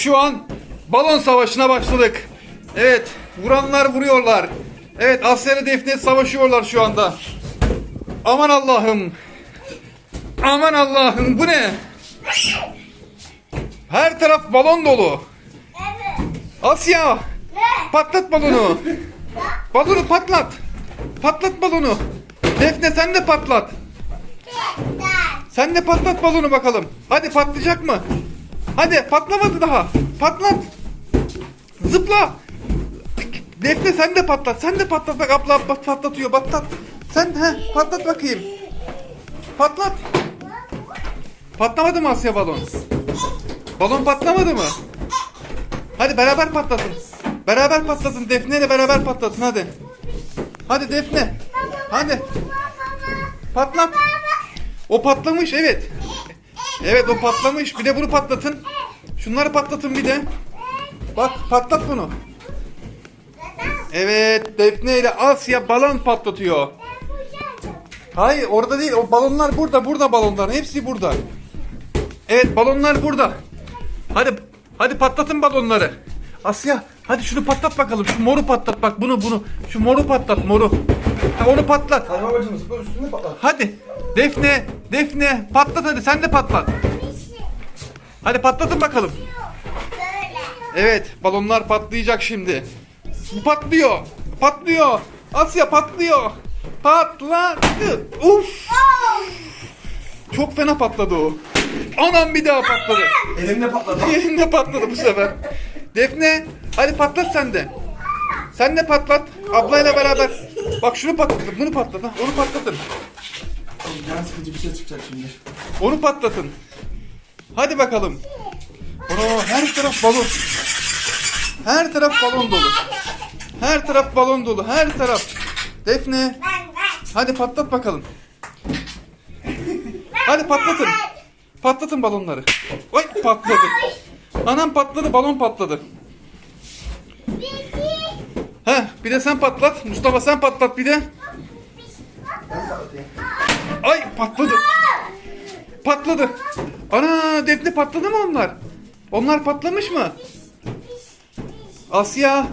Şu an balon savaşına başladık. Evet, vuranlar vuruyorlar. Evet, Asya ile Defne savaşıyorlar şu anda. Aman Allah'ım. Aman Allah'ım bu ne? Her taraf balon dolu. Asya, patlat balonu. Balonu patlat. Patlat balonu. Defne sen de patlat. Sen de patlat balonu bakalım. Hadi patlayacak mı? Hadi patlamadı daha. Patlat. Zıpla. Defne sen de patlat. Sen de patlat. Bak abla pat- patlatıyor. Patlat. Sen he patlat bakayım. Patlat. Patlamadı mı Asya balon? Balon patlamadı mı? Hadi beraber patlatın. Beraber patlatın. Defne ile beraber patlatın hadi. Hadi Defne. Hadi patlat. O patlamış evet. Evet o patlamış. Bir de bunu patlatın. Şunları patlatın bir de. Bak patlat bunu. Evet Defne ile Asya balon patlatıyor. Hayır orada değil. O balonlar burada. Burada balonlar. Hepsi burada. Evet balonlar burada. Hadi hadi patlatın balonları. Asya hadi şunu patlat bakalım. Şu moru patlat bak bunu bunu. Şu moru patlat moru. Ha, onu patlat. Hadi babacım zıpla üstüne patlat. Hadi. Defne, Defne patlat hadi sen de patlat. Hadi patlatın bakalım. Evet, balonlar patlayacak şimdi. Patlıyor. Patlıyor. Asya patlıyor. Patladı. Uf! Çok fena patladı o. Anam bir daha patladı. Elimle patladı. Yerinde patladı bu sefer. Defne, hadi patlat sen de. Sen de patlat. Ablayla beraber. Bak şunu patlatın, bunu patlatın. Onu patlatın. Can sıkıcı bir şey çıkacak şimdi. Onu patlatın. Hadi bakalım. Aa, her taraf balon. Her taraf balon dolu. Her taraf balon dolu. Her taraf. Defne. Hadi patlat bakalım. Hadi patlatın. Patlatın balonları. Oy patladı. Anam patladı balon patladı. Heh bir de sen patlat. Mustafa sen patlat bir de. Ay patladı. Patladı. Ana Defne patladı mı onlar? Onlar patlamış mı? Asya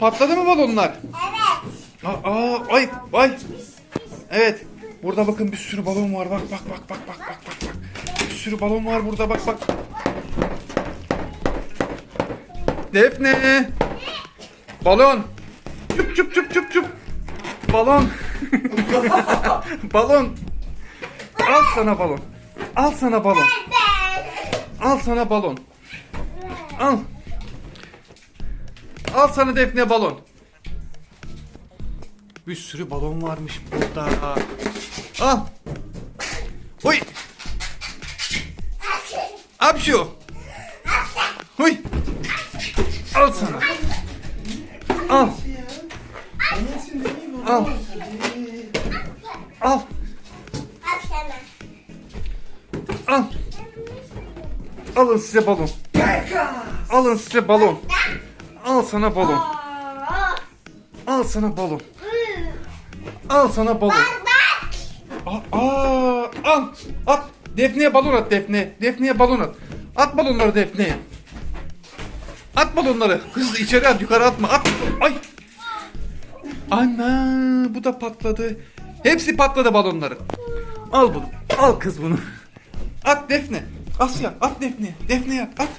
patladı mı balonlar? Evet. Aa, aa, ay ay. Evet. Burada bakın bir sürü balon var. Bak bak bak bak bak bak bak. bak. Bir sürü balon var burada bak bak. Defne. Balon. Çup çup çup çup çup. Balon. balon. Al sana balon. Al sana balon. Al sana balon. Al. Al sana Defne balon. Bir sürü balon varmış burada. Al. Huy. Apşu. Huy. Al sana. Al. Al. Al. Alın size balon. Alın size balon. Al sana balon. Al sana balon. Al sana balon. Aa, aa, al. At. Defne'ye balon at Defne. Defne'ye balon at. At balonları Defne'ye. At balonları. Hızlı içeri at yukarı atma. At. Ay. Ana bu da patladı. Hepsi patladı balonları. Al bunu. Al kız bunu. At Defne. Asya at Defne. Defne'ye at. At.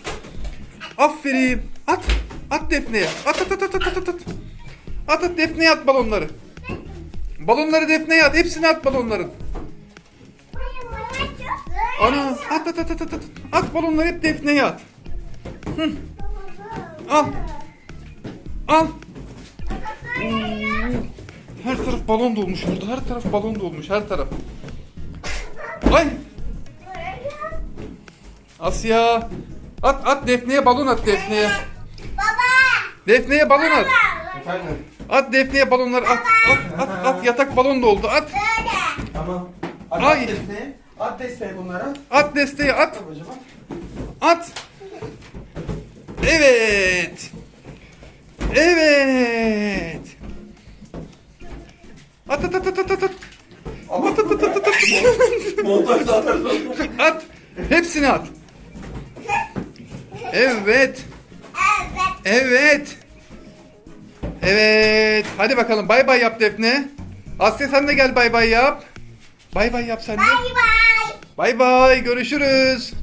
Aferin. At. At Defne'ye. At at at at at at. at. At at Defne'ye at balonları. Balonları Defne'ye at. Hepsini at balonların. Ana at at at at at. at. At balonları hep Defne'ye at. Hı. Al. Al. Her taraf balon dolmuş burada. Her taraf balon dolmuş. Her taraf. Ay. Asya. At at Defne'ye balon at Defne'ye. Baba. Defne'ye balon at. Efendim. At Defne'ye balonları at. At at at. Yatak balon doldu. At. Böyle. Tamam. At, Ay. at desteği. At desteği bunlara. At desteği at. At. At. Evet. Evet. At at at at at at. At at at at at. Montajda atarız. At. Hepsini at. Evet. Evet. Evet. Evet. Hadi bakalım bay bay yap Defne. Asya sen de gel bay bay yap. Bay bay yap sen de. Bay bay. Bay bay görüşürüz.